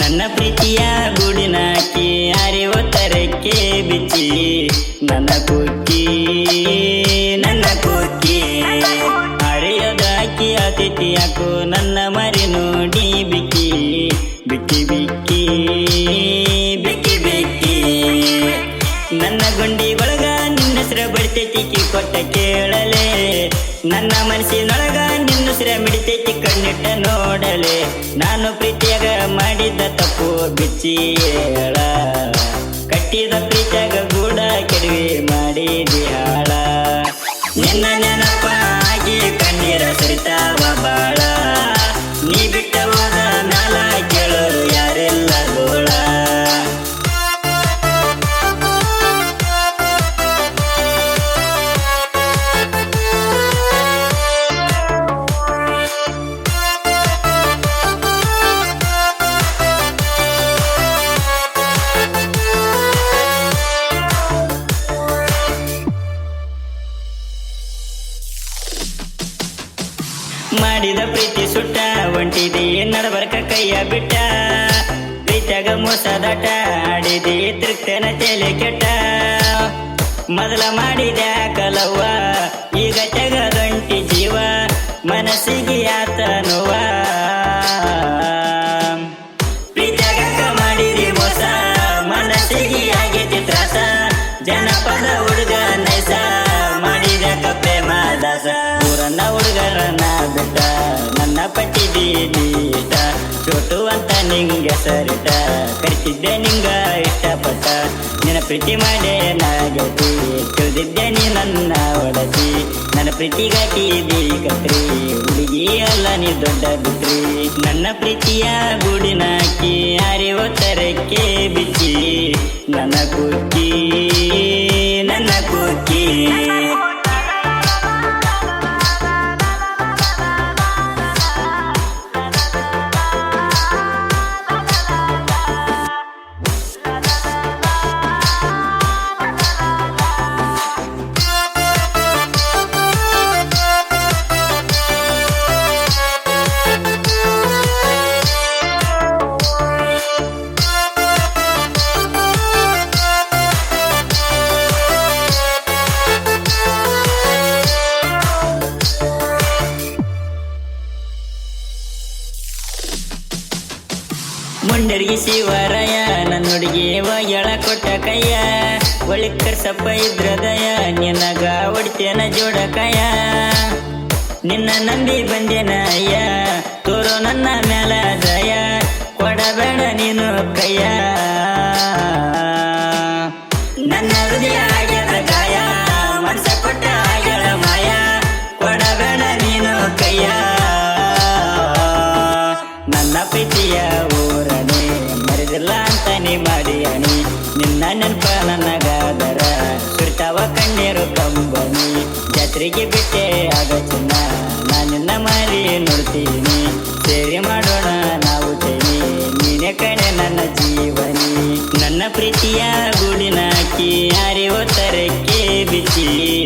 ನನ್ನ ಪ್ರೀತಿಯ ಗುಡಿನಾಕಿ ಅರಿ ತರಕ್ಕೆ ಬಿಚ್ಚಿ ನನ್ನ ಕುಕ್ಕಿ ನನ್ನ ಕುಕ್ಕಿ ಅರಿಯೋದಾಕಿ ಅತಿಥಿಯಾಕು ನನ್ನ ಮರಿ ನೋಡಿ ಬಿಕ್ಕಿ ಬಿಕ್ಕಿ ಬಿಕ್ಕಿ ಬಿಕ್ಕಿ ಬಿಕ್ಕಿ. ನನ್ನ ಗುಂಡಿ ಒಳಗ ನಿನ್ನ ಹೆಸರ ಕಿ ಕೊಟ್ಟ ಕೇಳಲೆ. ನನ್ನ ಮನಸ್ಸಿನೊಳಗ ನಿನ್ನ ಹೆಸರ ಮಿಡಿತೈತಿ ಕಣ್ಣಿಟ್ಟ ನೋಡಲೆ. ನಾನು ಬಿಚ್ಚಿ ಮಾಡಿದ ಪ್ರೀತಿ ಸುಟ್ಟ ಒಂಟಿದಿ ನಡಬರ್ಕ ಕೈಯ ಬಿಟ್ಟ. ಪ್ರೀತಿಯಾಗ ಮೋಸದಾಟ ಆಡಿದಿ ತೃಪ್ತನ ತಲೆ ಕೆಟ್ಟ. ಮೊದಲ ಮಾಡಿದ ಕಲವ್ವ, ಈಗ ತೆಗದೊಂಟಿ ಜೀವ, ಮನಸ್ಸಿಗೆ ಆತ ನೋವ. ಪ್ರೀತಿಯಾಗ ಮಾಡಿದಿ ಮೋಸ, ಮನಸ್ಸಿಗೆ ಆಗೈತಿ ತ್ರಾಸ. ಜನಪದ ನನ್ನ ಪಟ್ಟಿದಿ ನೀಟ ಚೋಟು ಅಂತ ನಿಂಗೆ ಸರಿಟ ಕರಿತಿದ್ದೆ ನಿಂಗ ಇಷ್ಟಪಟ್ಟ. ನಿನ್ನ ಪ್ರೀತಿ ಮಾಡೇ ನಾಗತಿ. ತಿಳಿದಿದ್ದೆ ನೀ ನನ್ನ ಒಡತಿ. ನನ್ನ ಪ್ರೀತಿಗಾಕಿದಿ ಕತ್ರಿ ಹುಡುಗಿ ಅಲ್ಲ ನೀ ದೊಡ್ಡ ಬಿಟ್ರಿ. ನನ್ನ ಪ್ರೀತಿಯ ಗುಡಿನಾಕಿ ಅರಿವು ತರಕ್ಕೆ ಬಿಚ್ಚಿ ನನ್ನ ಕುಕ್ಕಿ ಮುಂಡರ್ಗಿ ಶಿವರಯ ನನ್ನ ಹುಡುಗಿ ಎಳ ಕೊಟ್ಟ ಕೈಯ. ಒಳಿಕರ್ ಕರ್ಸಪ್ಪ ಇದ್ರದಯ, ನಿನಗ ಹೊಡಿತೇನ ಜೋಡ ಕಯ ನಿನ್ನ ನಂದಿ ಬಂದೇನ ಅಯ್ಯ ತೋರು ನನ್ನ ಮ್ಯಾಲ ದಯ ಕೊಡಬೇಡ ನೀನು ಕೈಯ. ನನ್ನ ಹೃದಯ ಆಗ್ಯದ ಗಾಯ ಮನಸ ಕೊಟ್ಟ ಆಗ್ಯಳ ಮಾಯ. ಕೊಡಬೇಡ ನೀನು ಕೈಯ. ನನ್ನ ಪ್ರೀತಿಯ ಮರಿದಿಲ್ಲ ಅಂತ ನೀ ಮಾಡಿ ಅಣಿ ನಿನ್ನ ನೆನಪ ನನಗಾದರ. ಸುರ್ತಾವ ಕಣ್ಣೀರು ಕಂಬನಿ. ಜಾತ್ರೆಗೆ ಬಿಟ್ಟೆ ಆಗ ಚಿನ್ನ ನಾನಿನ್ನ ಮಾರಿ ನೋಡ್ತೀನಿ. ಸೇರಿ ಮಾಡೋಣ ನಾವು ಸೇರಿ ನೀನೆ ಕಣೆ ನನ್ನ ಜೀವನಿ. ನನ್ನ ಪ್ರೀತಿಯ ಗುಡಿನಾಕಿ, ಯಾರಿ ತರಕ್ಕೆ ಬಿಚ್ಚಿ ನನ್ನ ಕುಕ್ಕಿ